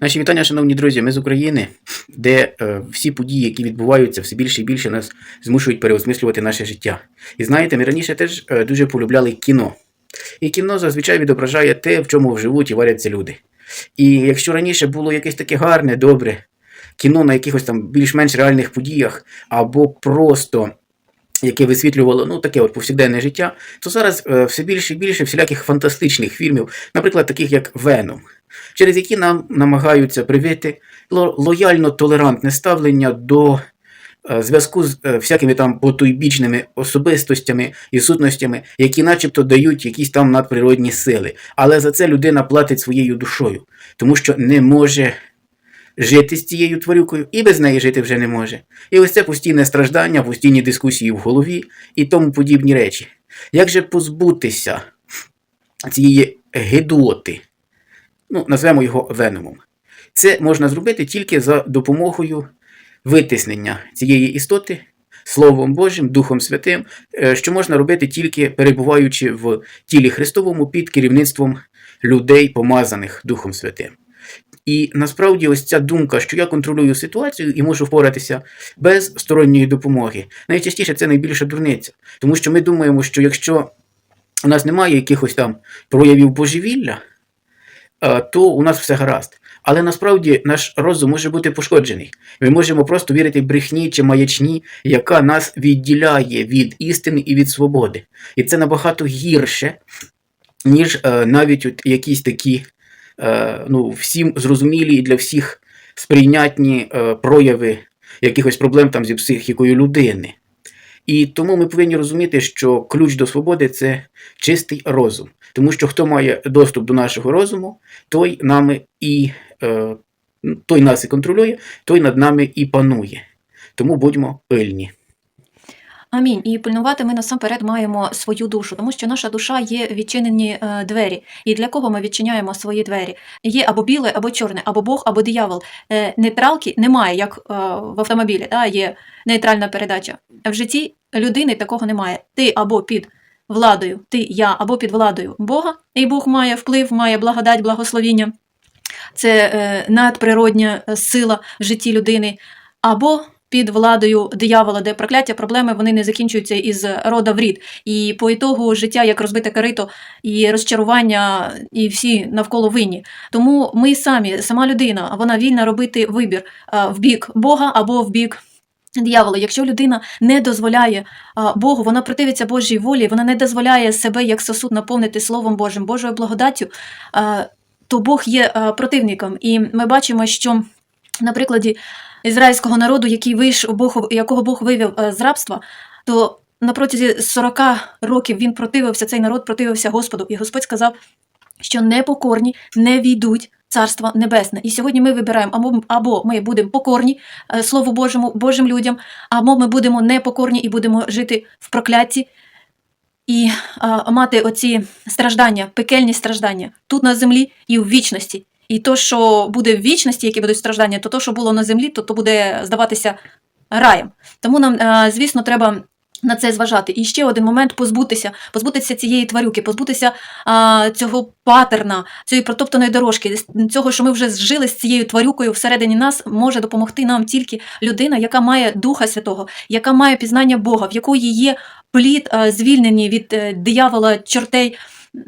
Наші вітання, шановні друзі, ми з України, де е, всі події, які відбуваються, все більше і більше нас змушують переосмислювати наше життя. І знаєте, ми раніше теж е, дуже полюбляли кіно. І кіно зазвичай відображає те, в чому живуть і варяться люди. І якщо раніше було якесь таке гарне, добре кіно на якихось там більш-менш реальних подіях, або просто яке висвітлювало ну, таке от повсякденне життя, то зараз е, все більше і більше всіляких фантастичних фільмів, наприклад, таких як Веном, через які нам намагаються привити лояльно толерантне ставлення до е, зв'язку з е, всякими там потойбічними особистостями і сутностями, які начебто дають якісь там надприродні сили. Але за це людина платить своєю душою, тому що не може жити з цією тварюкою і без неї жити вже не може. І ось це постійне страждання, постійні дискусії в голові і тому подібні речі. Як же позбутися цієї гидоти? Ну, назвемо його веномом. Це можна зробити тільки за допомогою витиснення цієї істоти Словом Божим, Духом Святим, е, що можна робити тільки перебуваючи в тілі Христовому під керівництвом людей, помазаних Духом Святим. І насправді ось ця думка, що я контролюю ситуацію і можу впоратися без сторонньої допомоги. Найчастіше це найбільша дурниця, тому що ми думаємо, що якщо у нас немає якихось там проявів божевілля, то у нас все гаразд. Але насправді наш розум може бути пошкоджений. Ми можемо просто вірити брехні чи маячні, яка нас відділяє від істини і від свободи. І це набагато гірше, ніж е, навіть от якісь такі е, ну, всім зрозумілі і для всіх сприйнятні е, прояви якихось проблем там зі психікою людини. І тому ми повинні розуміти, що ключ до свободи це чистий розум. Тому що хто має доступ до нашого розуму, той нами і е, той нас і контролює, той над нами і панує. Тому будьмо пильні. Амінь. І пильнувати ми насамперед маємо свою душу, тому що наша душа є відчинені е, двері. І для кого ми відчиняємо свої двері? Є або біле, або чорне, або Бог, або диявол. Е, нейтралки немає, як е, в автомобілі. Да? Є нейтральна передача. В житті людини такого немає. Ти або під владою, ти, я, або під владою Бога, і Бог має вплив, має благодать, благословіння. Це надприродня сила в житті людини, або під владою диявола, де прокляття, проблеми вони не закінчуються із рода в рід. І по ітогу життя як розбите корито, і розчарування, і всі навколо винні. Тому ми самі, сама людина, вона вільна робити вибір е, в бік Бога або в бік. Диявола, якщо людина не дозволяє а, Богу, вона противиться Божій волі, вона не дозволяє себе як сосуд наповнити Словом Божим, Божою благодаттю, а, то Бог є противником. І ми бачимо, що на прикладі ізраїльського народу, який вийшов, Бог, якого Бог вивів е, з рабства, то на протязі 40 років він противився, цей народ противився Господу. І Господь сказав, що непокорні не війдуть. Царство Небесне. І сьогодні ми вибираємо або, або ми будемо покорні е, Слову Божому, Божим людям, або ми будемо непокорні і будемо жити в проклятті і а, мати оці страждання, пекельні страждання тут на землі і в вічності. І то, що буде в вічності, які будуть страждання, то то, що було на землі, то то буде здаватися раєм. Тому нам, е, звісно, треба на це зважати. І ще один момент позбутися, позбутися цієї тварюки, позбутися а, цього патерна, цієї протоптаної дорожки, цього, що ми вже зжили з цією тварюкою всередині нас, може допомогти нам тільки людина, яка має Духа Святого, яка має пізнання Бога, в якої є плід а, звільнені від е, диявола, чортей.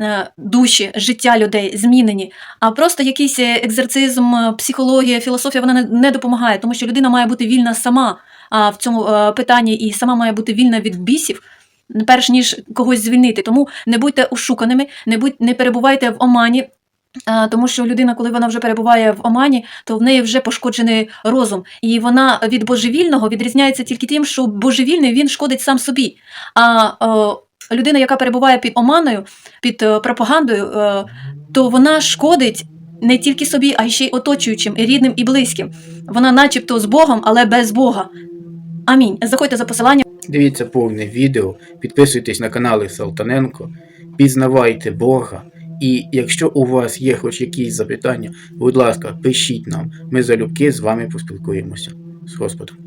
Е, Душі, життя людей змінені, а просто якийсь е, екзорцизм, е, психологія, філософія вона не, допомагає, тому що людина має бути вільна сама в цьому питанні і сама має бути вільна від бісів, перш ніж когось звільнити. Тому не будьте ошуканими, не будь, не перебувайте в омані. Тому що людина, коли вона вже перебуває в омані, то в неї вже пошкоджений розум, і вона від божевільного відрізняється тільки тим, що божевільний він шкодить сам собі. А людина, яка перебуває під оманою, під е, пропагандою, е, то вона шкодить не тільки собі, а й ще й оточуючим, і рідним і близьким. Вона, начебто, з Богом, але без Бога. Амінь. Заходьте за посиланням. Дивіться повне відео, підписуйтесь на канали Салтаненко, пізнавайте Бога. І якщо у вас є хоч якісь запитання, будь ласка, пишіть нам. Ми залюбки з вами поспілкуємося. З Господом.